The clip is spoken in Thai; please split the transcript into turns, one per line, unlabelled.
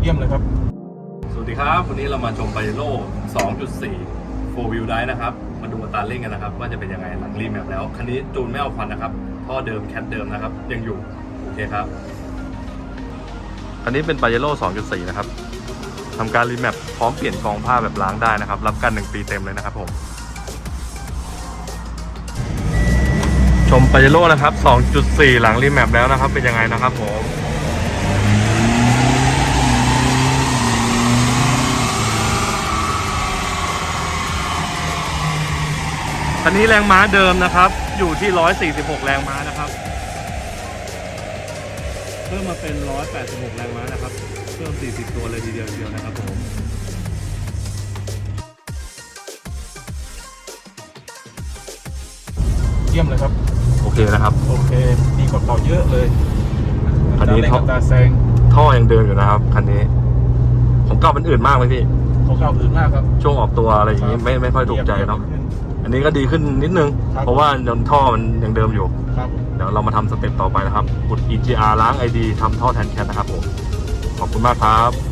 เยี่ยมเลยครับ
สวัสดีครับ วันนี้เรามาชมปาเจโร่2.4 4 wheel drive นะครับ มาดูอัตราเร่งกันนะครับ ว่าจะเป็นยังไงหลังรีแมปแล้ว คันนี้จูนไม่เอาควันนะครับท่อเดิมแคทเดิมนะครับ ยังอยู่ โอเคครับ คันนี้เป็นปาเจโร่2.4 นะครับทำการรีแมปพร้อมเปลี่ยนกองผ้าแบบล้างได้นะครับ รับกัน 1 ปีเต็มเลยนะครับผมชมปาเจโร่นะครับ 2.4 หลังรีแมปแล้วนะครับ เป็นยังไงนะครับผม คันนี้แรงม้าเดิมนะครับ อยู่ที่ 146 แรงม้านะครับ เพิ่มมาเป็น 186 แรงม้านะครับ เพิ่ม 40 ตัวเลยทีเดียวเดียวนะครับผม
เยี่ยมเลยครับ
โอเคนะครับ
โอเคดีกว่าเก่าเยอะเลย
อันนี้
ตาเร่ง
เขา
กับตาแซง
ท่อยังเดิมอยู่นะครับคันนี้ผมเก่ามันอื่นมากไหมพี่
ของเก่าอื่นมากครับ
ช่วงออกตัวอะไรอย่างนี้ไม่ไม่ค่อยถูกใจเนาะ อันนี้ก็ดีขึ้นนิดนึง
ครับ
เพราะว่ายังท่อมันยังเดิมอยู่
ครับ
เดี๋ยวเรามาทำสเต็ปต่อไปนะครับกด EGR ล้าง ID ทำท่อแทนแคทนะครับผม ขอบคุณมากครับ